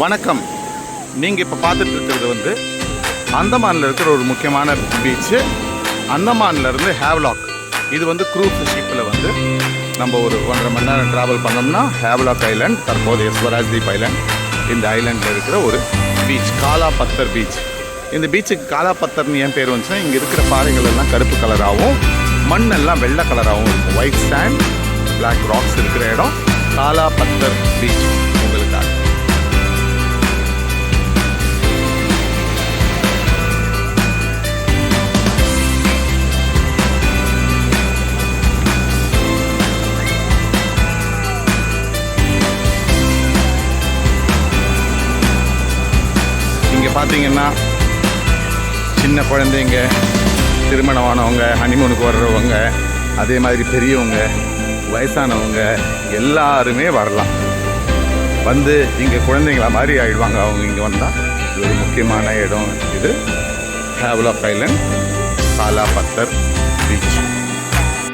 வணக்கம். நீங்கள் இப்போ பார்த்துட்டு இருக்கிறது வந்து அந்தமானில் இருக்கிற ஒரு முக்கியமான பீச்சு அந்தமான்லேருந்து ஹேவ்லாக் இது வந்து க்ரூஸ் ஷிப்பில் வந்து நம்ம ஒரு ஒன்றரை மணி நேரம் ட்ராவல் பண்ணோம்னா ஹேவ்லாக் ஐலாண்ட் தற்போதைய ஸ்வராஜ்தீப் ஐலாண்ட் இந்த ஐலாண்டில் இருக்கிற ஒரு பீச் காலா பத்தர் பீச் இந்த பீச்சுக்கு காலா பத்தர்னு ஏன் பேர் வந்துச்சுன்னா இங்கே இருக்கிற பாறைகள் எல்லாம் கருப்பு கலராகவும் மண்ணெல்லாம் வெள்ளை கலராகவும் இருக்கும் ஒயிட் சாண்ட் பிளாக் ராக்ஸ் இருக்கிற இடம் காலா பத்தர் பீச் உங்களுக்காக. பார்த்தீங்கன்னா சின்ன குழந்தைங்க திருமணமானவங்க ஹனிமூனுக்கு வர்றவங்க அதே மாதிரி பெரியவங்க வயசானவங்க எல்லாருமே வரலாம். வந்து இங்கே குழந்தைங்கள மாதிரி ஆயிடுவாங்க. அவங்க இங்கே வந்தால் இது ஒரு முக்கியமான இடம். இது ஹேவ்லாக் ஐலண்ட் காலா பத்தர் பீச்